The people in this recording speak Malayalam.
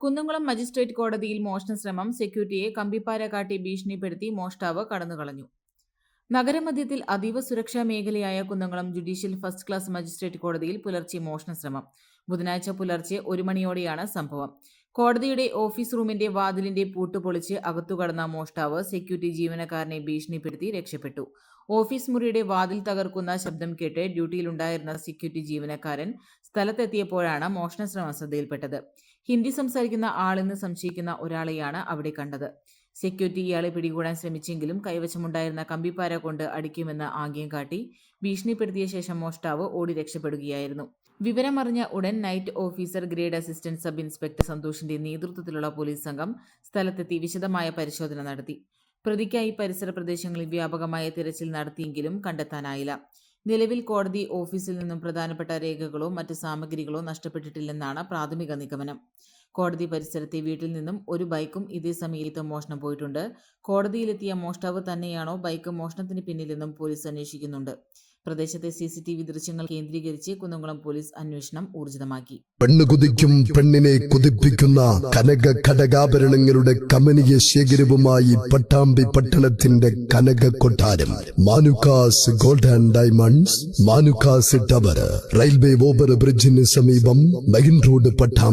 കുന്നംകുളം മജിസ്ട്രേറ്റ് കോടതിയിൽ മോഷണ ശ്രമം സെക്യൂരിറ്റിയെ കമ്പിപ്പാര കാട്ടി ഭീഷണിപ്പെടുത്തി മോഷ്ടാവ് കടന്നുകളഞ്ഞു നഗരമധ്യത്തിൽ അതീവ സുരക്ഷാ മേഖലയായ Kunnamkulam judicial first class magistrate കോടതിയിൽ പുലർച്ചെ മോഷണ ശ്രമം. ബുധനാഴ്ച പുലർച്ചെ ഒരു മണിയോടെയാണ് സംഭവം. കോടതിയുടെ ഓഫീസ് റൂമിന്റെ വാതിലിന്റെ പൂട്ട് പൊളിച്ച് അകത്തുകടന്ന മോഷ്ടാവ് സെക്യൂരിറ്റി ജീവനക്കാരനെ ഭീഷണിപ്പെടുത്തി രക്ഷപ്പെട്ടു. ഓഫീസ് മുറിയുടെ വാതിൽ തകർക്കുന്ന ശബ്ദം കേട്ട് ഡ്യൂട്ടിയിലുണ്ടായിരുന്ന സെക്യൂരിറ്റി ജീവനക്കാരൻ സ്ഥലത്തെത്തിയപ്പോഴാണ് മോഷണ ശ്രമം ശ്രദ്ധയിൽപ്പെട്ടത്. ഹിന്ദി സംസാരിക്കുന്ന ആളെന്ന് സംശയിക്കുന്ന ഒരാളെയാണ് അവിടെ കണ്ടത്. സെക്യൂരിറ്റി ഇയാളെ പിടികൂടാൻ ശ്രമിച്ചെങ്കിലും കൈവശമുണ്ടായിരുന്ന കമ്പിപ്പാര കൊണ്ട് അടിക്കുമെന്ന് ആംഗ്യം കാട്ടി ഭീഷണിപ്പെടുത്തിയ ശേഷം മോഷ്ടാവ് ഓടി രക്ഷപ്പെടുകയായിരുന്നു. വിവരമറിഞ്ഞ ഉടൻ night officer grade assistant sub inspector സന്തോഷിന്റെ നേതൃത്വത്തിലുള്ള പോലീസ് സംഘം സ്ഥലത്തെത്തി വിശദമായ പരിശോധന നടത്തി. പ്രതിക്കായി പരിസര പ്രദേശങ്ങളിൽ വ്യാപകമായ തിരച്ചിൽ നടത്തിയെങ്കിലും കണ്ടെത്താനായില്ല. നിലവിൽ കോടതി ഓഫീസിൽ നിന്നും പ്രധാനപ്പെട്ട രേഖകളോ മറ്റ് സാമഗ്രികളോ നഷ്ടപ്പെട്ടിട്ടില്ലെന്നാണ് പ്രാഥമിക നിഗമനം. കോടതി പരിസരത്തെ വീട്ടിൽ നിന്നും ഒരു ബൈക്കും ഇതേ സമയത്ത് മോഷണം പോയിട്ടുണ്ട്. കോടതിയിലെത്തിയ മോഷ്ടാവ് തന്നെയാണോ ബൈക്ക് മോഷണത്തിന് പിന്നിലെന്നും പോലീസ് അന്വേഷിക്കുന്നുണ്ട്. പ്രദേശത്തെ സി സി ടി വി ദൃശ്യങ്ങൾ കേന്ദ്രീകരിച്ച് കുന്നംകുളം പോലീസ് അന്വേഷണം ഊർജിതമാക്കി. പെണ്ണ് കുതിക്കും പെണ്ണിനെ കുതിപ്പിക്കുന്ന കനക ഘടകാഭരണങ്ങളുടെ കമനീയ ശേഖരവുമായി പട്ടാമ്പി പട്ടണത്തിന്റെ കനക കൊട്ടാരം. Manukkas gold and diamonds Manukkas tower. Railway over ബ്രിഡ്ജിന് സമീപം മെയിൻ റോഡ് പട്ടാമ്പി